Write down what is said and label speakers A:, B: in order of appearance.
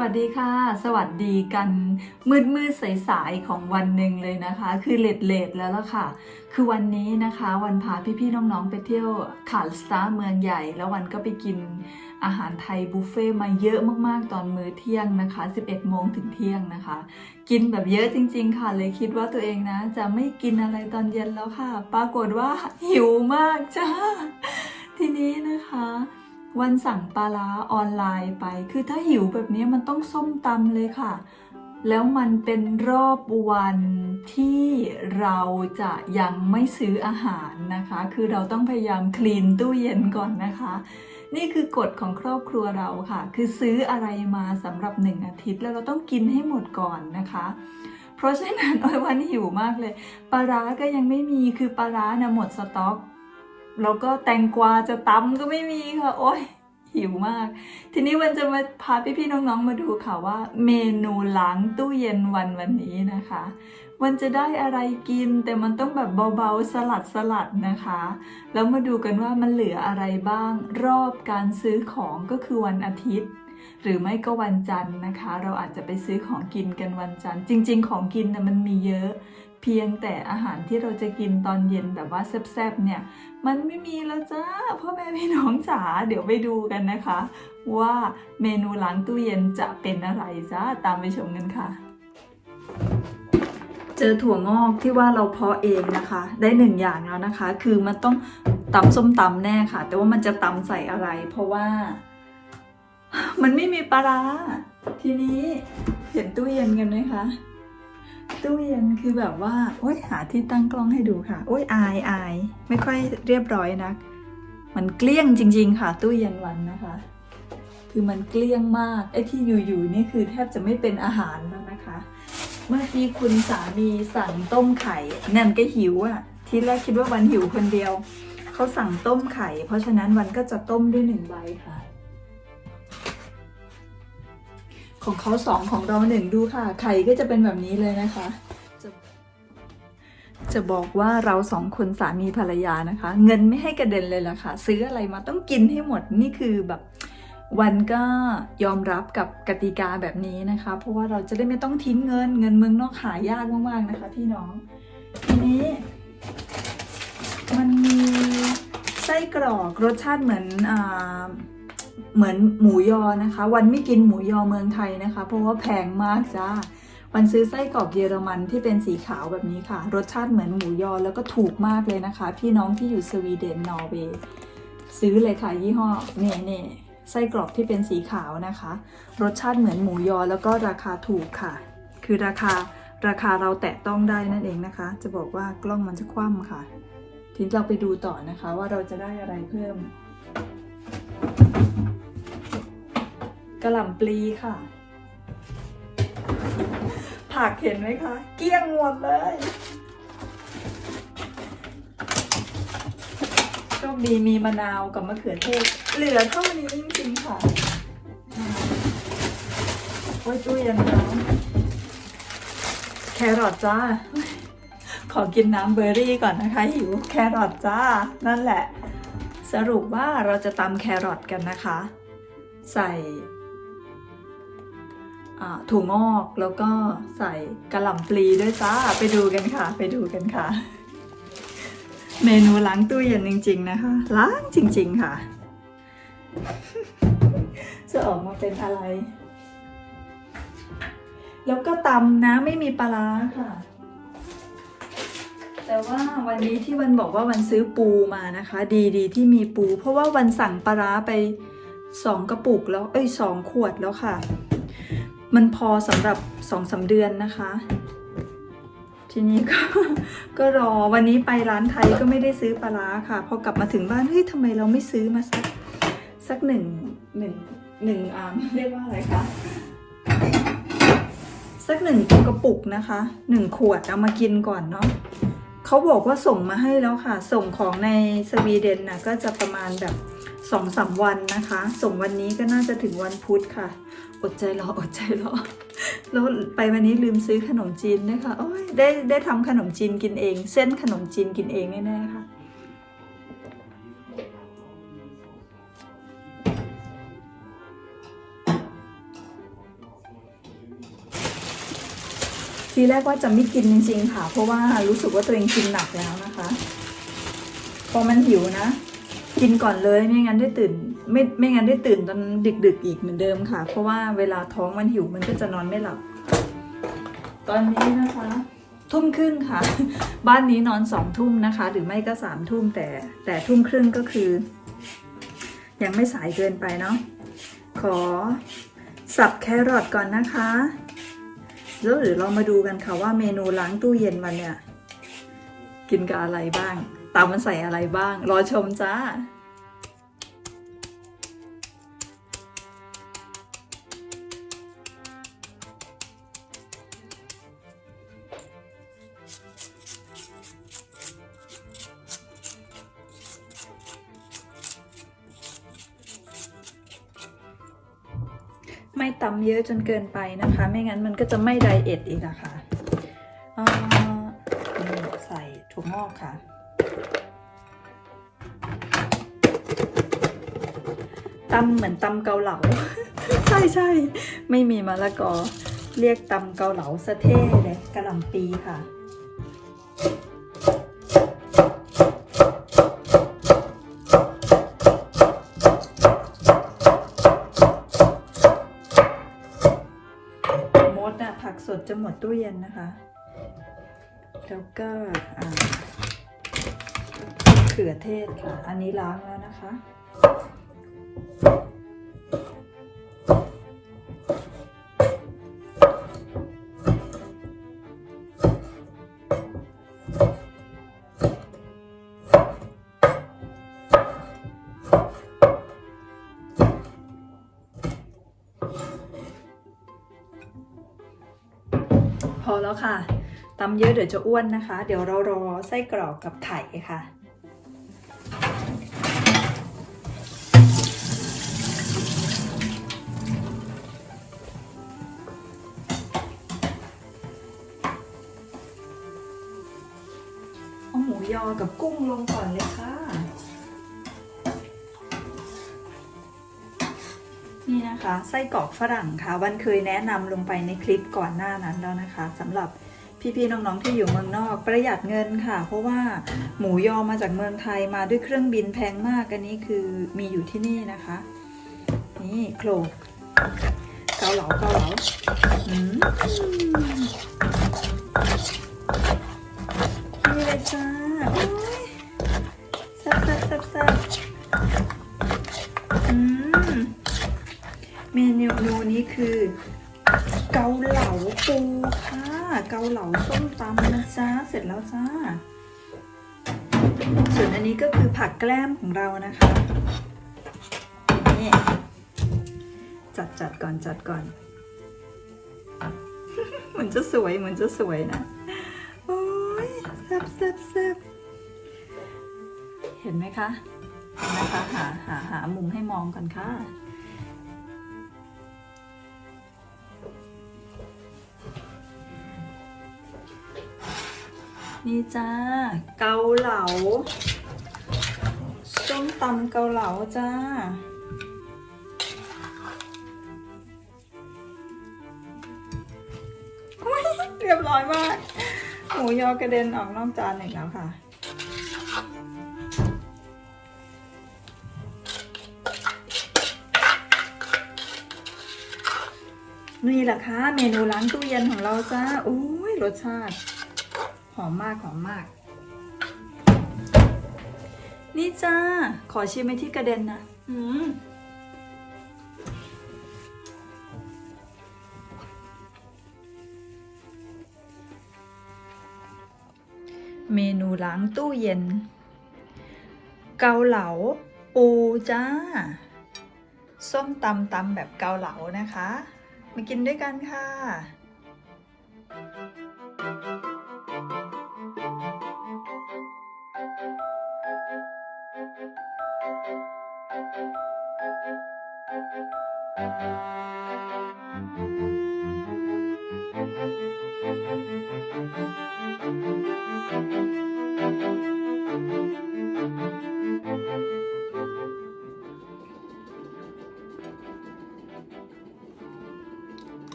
A: วัสดีค่ะ สวัสดีกัน มืดมืดๆสายๆของวันหนึ่งเลยนะคะ คือเลดเลดแล้วล่ะค่ะ คือวันนี้นะคะ วันพาพี่ๆน้องๆไปเที่ยวขานสตาร์เมืองใหญ่ แล้ววันก็ไปกินอาหารไทยบุฟเฟ่มาเยอะมากๆตอนมื้อเที่ยงนะคะ 11 โมงถึงเที่ยงนะคะ กินแบบเยอะจริง ๆ ค่ะ เลยคิดว่าตัวเองนะ จะไม่กินอะไรตอนเย็นแล้วค่ะ ปรากฏว่าหิวมากจ้า ทีนี้นะคะ วันสั่งปลาร้าออนไลน์ไป คือถ้าหิวแบบนี้มันต้องส้มตำเลยค่ะ แล้วมันเป็นรอบวันที่เราจะยังไม่ซื้ออาหารนะคะ คือเราต้องพยายามคลีนตู้เย็นก่อนนะคะ นี่คือกฎของครอบครัวเราค่ะ คือซื้ออะไรมาสำหรับหนึ่งอาทิตย์แล้วเราต้องกินให้หมดก่อนนะคะเพราะฉะนั้นอ้ยวันหิวมากเลย ปลาร้าก็ยังไม่มีคือปลาร้านะหมดสต็อก แล้วก็แตงกวาจะตำก็ไม่มีค่ะ โอ้ยหิวมาก ทีนี้วันจะมาพาพี่ๆน้องๆมาดูค่ะว่า เมนูล้างตู้เย็นวันวันนี้นะคะ วันจะได้อะไรกินแต่มันต้องแบบเบาๆสลัดสลัดนะคะ แล้วมาดูกันว่ามันเหลืออะไรบ้าง รอบการซื้อของก็คือวันอาทิตย์ หรือไม่ก็วันจันทร์นะคะ เราอาจจะไปซื้อของกินกันวันจันทร์ จริง ๆ ของกินนะมันมีเยอะ เพียงแต่อาหารที่เราจะกินตอนเย็นแบบว่าแซ่บๆเนี่ย มันไม่มีแล้วจ้าพ่อแม่พี่น้องจ๋าเดี๋ยวไปดูกันนะคะ ว่าเมนูล้างตู้เย็นจะเป็นอะไรจ้าตามไปชมกันค่ะ เจอถั่วงอกที่ว่าเราเพาะเองนะคะ ได้หนึ่งอย่างแล้วนะคะ คือมันต้องตำส้มตำแน่ค่ะ แต่ว่ามันจะตำใส่อะไร เพราะว่า มันไม่มีปลาร้าทีนี้เห็นตู้เย็นกันไหมคะ ตู้เย็นคือแบบว่า โอ๊ยหาที่ตั้งกล้องให้ดูค่ะ โอ๊ยอายอายไม่ค่อยเรียบร้อยนัก มันเกลี้ยงจริง ๆ ค่ะ ตู้เย็นวันนะคะ คือมันเกลี้ยงมากไอ้ที่อยู่ๆนี่คือแทบจะไม่เป็นอาหารแล้วนะคะ เมื่อกี้คุณสามีสั่งต้มไข่นั่นก็หิวอะทีแรกคิดว่าวันหิวคนเดียวเขาสั่งต้มไข่ เพราะฉะนั้นวันก็จะต้มด้วยหนึ่งใบค่ะ ของเขาสองของเราหนึ่งดูค่ะ ไข่ก็จะเป็นแบบนี้เลยนะคะ จะจะบอกว่าเราสองคนสามีภรรยานะคะ เงินไม่ให้กระเด็นเลยล่ะค่ะ ซื้ออะไรมาต้องกินให้หมดนี่คือแบบวันก็ยอมรับกับกติกาแบบนี้นะคะ เพราะว่าเราจะได้ไม่ต้องทิ้งเงิน เงินเมืองนอกหายากมากๆนะคะ พี่น้อง ทีนี้ มันมีไส้กรอกรสชาติเหมือนอ่า เหมือนหมูยอนะคะ วันไม่กินหมูยอเมืองไทยนะคะ เพราะว่าแพงมากจ้าวันซื้อไส้กรอกเยอรมันที่เป็นสีขาวแบบนี้ค่ะ รสชาติเหมือนหมูยอแล้วก็ถูกมากเลยนะคะ พี่น้องที่อยู่สวีเดนนอร์เวย์ซื้อเลยค่ะยี่ห้อเน่เน่ไส้กรอกที่เป็นสีขาวนะคะ รสชาติเหมือนหมูยอแล้วก็ราคาถูกค่ะ คือราคาราคาเราแตะต้องได้นั่นเองนะคะ จะบอกว่ากล้องมันจะคว่ำค่ะ ทีนี้เราไปดูต่อนะคะว่าเราจะได้อะไรเพิ่ม กระหล่ำปลีค่ะ ผักเห็นไหมคะ เกี้ยงหมดเลยโชคดีมีมะนาวกับมะเขือเทศ เหลือเท่านี้จริงๆค่ะ โอ้ยตู้เย็นน้ำแครอทจ้า ขอกินน้ำเบอร์รี่ก่อนนะคะหิวแครอทจ้า นั่นแหละ สรุปว่าเราจะตำแครอทกันนะคะ ใส่ ถั่วงอกแล้วก็ใส่กระหล่ำปลีด้วยจ้าไปดูกันค่ะ ไปดูกันค่ะ เมนูล้างตู้เย็นจริง ๆ นะคะ ล้างจริง ๆ ค่ะ จะออกมาเป็นอะไร แล้วก็ตำนะไม่มีปลาค่ะ แต่ว่าวันนี้ที่วันบอกว่าวันซื้อปูมานะคะ ดีดีที่มีปู เพราะว่าวันสั่งปลาร้าไปสองกระปุกแล้วเอ้ยสองขวดแล้วค่ะ มันพอสำหรับสองสาเดือนนะคะ ทีนี้ก็ก็รอวันนี้ไปร้านไทยก็ไม่ได้ซื้อปลาร้าค่ะ พอกลับมาถึงบ้านเฮ้ยทำไมเราไม่ซื้อมาสักสักหนึ่งหนึ่งหนึ่งอ่าเรียกว่าอะไรคะสักหนึ่งกระปุกนะคะหนึ่งขวดเอามากินก่อนเนาะ เขาบอกว่าส่งมาให้แล้วค่ะ ส่งของในสวีเดนนะก็จะประมาณแบบสองสามวันนะคะ ส่งวันนี้ก็น่าจะถึงวันพุธค่ะ อดใจรออดใจรอแล้วไปวันนี้ลืมซื้อขนมจีนด้วยค่ะโอ้ยได้ได้ทำขนมจีนกินเอง เส้นขนมจีนกินเองแน่ๆค่ะ ทีแรกว่าจะไม่กินจริงๆค่ะ เพราะว่ารู้สึกว่าตัวเองกินหนักแล้วนะคะ พอมันหิวนะ กินก่อนเลยไม่งั้นได้ตื่น ไม่ไม่งั้นได้ตื่นตอนดึก ๆ อีกเหมือนเดิมค่ะ เพราะว่าเวลาท้องมันหิวมันก็จะนอนไม่หลับ ตอนนี้นะคะ ทุ่มครึ่งค่ะ บ้านนี้นอนสองทุ่มนะคะ หรือไม่ก็สามทุ่มแต่ แต่ทุ่มครึ่งก็คือ ยังไม่สายเกินไปเนาะขอสับแครอทก่อนนะคะ แล้วเดี๋ยวเรามาดูกันค่ะว่าเมนูล้างตู้เย็นมันเนี่ย กินกับอะไรบ้างตามมันใส่อะไรบ้าง รอชมจ้า ตำเยอะจนเกินไปนะคะ ไม่งั้นมันก็จะไม่ไดเอทอีกนะคะเอ่อใส่ถั่วงอกค่ะ ตำเหมือนตำเกาเหลา ใช่ใช่ไม่มีมะละกอ เรียกตำเกาเหลาสะเท่เลยกระหล่ำปีค่ะ นะคะ แล้วก็เขือเทศค่ะ อันนี้ล้างแล้วนะคะ แล้วค่ะตำเยอะเดี๋ยวจะอ้วนนะคะ เดี๋ยวเรารอไส้กรอกกับไข่ค่ะ เอาหมูยอกับกุ้งลงก่อนเลยค่ะ นี่นะคะไส้กรอกฝรั่งค่ะ วันเคยแนะนำลงไปในคลิปก่อนหน้านั้นแล้วนะคะสำหรับพี่ๆน้องๆที่อยู่เมืองนอกประหยัดเงินค่ะ เพราะว่าหมูยอมาจากเมืองไทยมาด้วยเครื่องบินแพงมากอันนี้คือมีอยู่ที่นี่นะคะ นี่โคลกเกาเหลาเกาเหลาอืมนี่เลยจ้าแซ่บแซ่บแซ่บแซ่บอืม เมนูนี้คือเกาเหลาปูค่ะเกาเหลาส้มตำนะจ๊ะเสร็จแล้วจ้า ส่วนอันนี้ก็คือผักแกล้มของเรานะคะนี่จัดจัดก่อนจัดก่อนเหมือนจะสวยเหมือนจะสวยนะโอ้ยแซ่บแซ่บแซ่บเห็นไหมคะเห็นไหมคะหาหาหามุมให้มองกันค่ะ นี่จ้า เกาเหลาส้มตำเกาเหลาจ้า เรียบร้อยมาก หมูยอกระเด็นออกนอกจานอีกแล้วค่ะนี่แหละค่ะเมนูล้างตู้เย็นของเราจ้าอุ้ยรสชาติ หอมมากหอมมาก นี่จ้า ขอชิมไอที่กระเด็นนะอืมเมนูล้างตู้เย็น เกาเหลา ปูจ้า ส้มตำตำแบบเกาเหลานะคะ มากินด้วยกันค่ะ